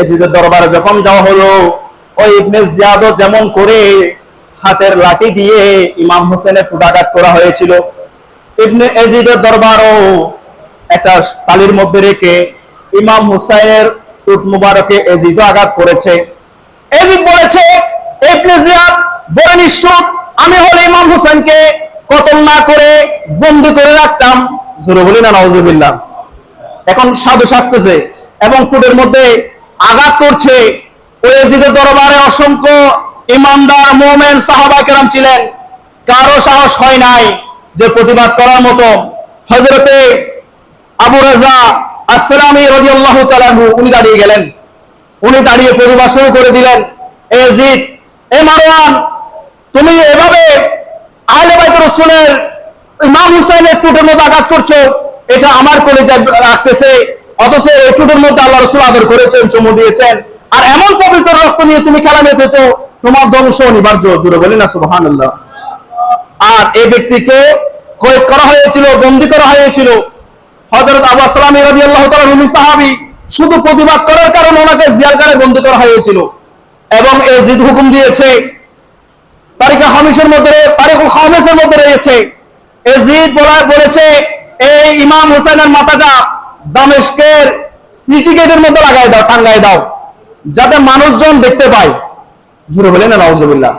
এজিদের দরবারে যখন যাওয়া হলো, ওই ইবনে জিয়াদ যেমন করে হাতের লাঠি দিয়ে ইমাম হোসেনের টুটাঘাত করা হয়েছিল। ইবনে এজিদের দরবারও একটা তালির মধ্যে রেখে ইমাম হুসাইনের উট মুবারকে এজিদ আঘাত করেছে। এজিদ বলেছে, ইবনে জিয়াদ, বড় নিষ্ঠুর, আমি হলে ইমাম হোসেনকে কতল না করে বন্দি করে রাখতাম। জোরে বলি না নওজুবিল্লাহ এখন সাধু সাজতেছে এবং টুটের মধ্যে আঘাত করছে। ওই এজিদের দরবারে অসংখ্য ইমানদার, মোমেন সাহাবা কেরাম ছিলেন। কারও সাহস হয় নাই যে প্রতিবাদ করার মতো। হজরতে আবু রাজা আসসালামী রাদিয়াল্লাহু তাআলা আনহু, উনি দাঁড়িয়ে গেলেন। উনি দাঁড়িয়ে প্রতিবাদ শুরু করে দিলেন, এ এ মারওয়ান, তুমি এভাবে আহলে বাইতুর রাসূলের ইমাম হুসাইনের টুটের মধ্যে আঘাত করছ। এটা আমার কলেজে রাখতেছে অথচ এই টুটের মধ্যে আল্লাহ রসুল আদর করেছেন, চুমু দিয়েছেন। আর এমন পবিত্র রক্ত নিয়ে তুমি খেলা মেতেছো, তোমার ধ্বংস অনিবার্য জুড়ে বলি না, সুবহানাল্লাহ। আর এই ব্যক্তিকে কয়েদ করা হয়েছিল, বন্দী করা হয়েছিল। হযরত আবু আসলামী রাদিয়াল্লাহু তাআলা রুমি সাহাবী শুধু প্রতিবাদ করার কারণে ওনাকে জিয়ারগারে বন্দী করা হয়েছিল। এবং এই জিদ হুকুম দিয়েছে তারিকা হামিশের মধ্যে তারিকুল খামেসের মধ্যে রয়েছে। এজিদ বলা বলেছে এই ইমাম হোসেনের মাথাটা দামেস্কের সিটি গেটের মধ্যে লাগাই দাও, টাঙ্গাই দাও, যাতে মানুষজন দেখতে পায়। জুড়ে বলেন না নওয়াজুবিল্লাহ